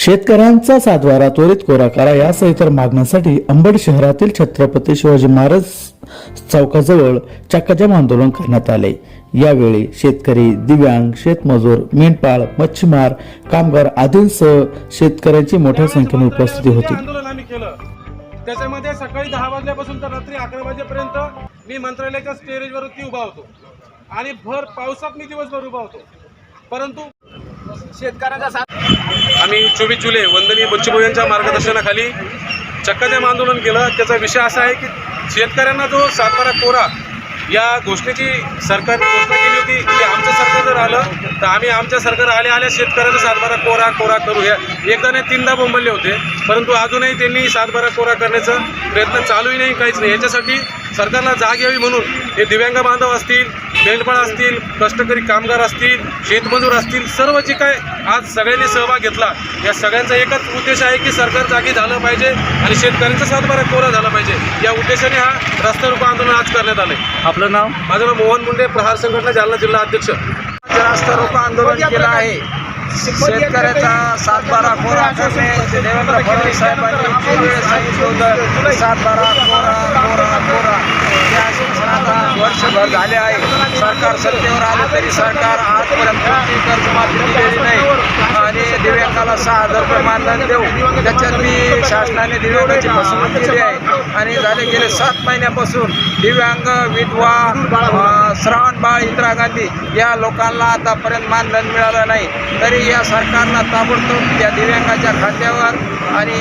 शेतकऱ्यांचा सातबारा त्वरित कोरा करा यासह इतर मागण्यासाठी अंबड शहरातील छत्रपती शिवाजी महाराज चौकाजवळ चक्काजाम आंदोलन करण्यात आले. यावेळी शेतकरी दिव्यांग शेतमजूर मेंढपाळ मच्छीमार कामगार आदींसह शेतकऱ्यांची मोठ्या संख्येने उपस्थिती होती. त्याच्यामध्ये सकाळी दहा वाजल्यापासून तर रात्री अकरा वाजेपर्यंत मी मंत्रालयाच्या स्टेरेजवरती उभा होतो. आणि भर पावसात मी दिवसभर उभा होतो. परंतु शेतकऱ्याचा साथ आम्ही चोवीस जुलै वंदनीय बच्चूभाऊ यांच्या मार्गदर्शनाखाली चक्काजाम आंदोलन केलं. त्याचा विषय असा आहे की शेतकऱ्यांना जो सातबारा कोरा या घोषणेची सरकारने घोषणा केली होती की आमचं सरकार जर आलं तर आम्ही आमच्या सरकार आल्या आल्या शेतकऱ्यांचा सातबारा कोरा कोरा करू. या एकदा नाही तीनदा बोंबलले होते. परंतु अजूनही त्यांनी सातबारा कोरा करण्याचा प्रयत्न चालूही नाही काहीच नाही. याच्यासाठी सरकारला जाग यावी म्हणून हे दिव्यांग बांधव असतील मेंढपाळ असतील कष्टकरी कामगार असतील शेतमजूर असतील सर्व जे काय आज सगळ्यांनी सहभाग घेतला या सगळ्यांचा एकच उद्देश आहे की सरकार जागी झालं पाहिजे आणि शेतकऱ्यांचा सातबारा कोरा झाला पाहिजे. या उद्देशाने हा रस्ता रोको आंदोलन आज करण्यात आले आपलं नाव? माझं नाव मोहन मुंडे प्रहार संघटना जालना जिल्हा अध्यक्ष. रास्ता रोको आंदोलन केलं आहे. शेतकऱ्याचा सातबारा कोरा करणे देवेंद्र फडणवीस साहेबांनी इतके वेळेस सांगितलं होतं सातबारा कोरा कोरा कोरा. वर्षभर झाले आहे. सरकार सत्तेवर आलं तरी सरकार आजपर्यंत कोणती कर्जमाफी दिलेली नाही. आणि दिव्यांगाला सहा हजार रुपये मानधन देऊ त्याच्यात मी शासनाने दिव्यांगाची फसवणूक केली आहे. आणि झाले गेले सात महिन्यापासून दिव्यांग विधवा श्रावण बाळ इंदिरा गांधी या लोकांना आतापर्यंत मानधन मिळालं नाही. तरी या सरकारनं ताबडतोब या दिव्यांगाच्या खात्यावर आणि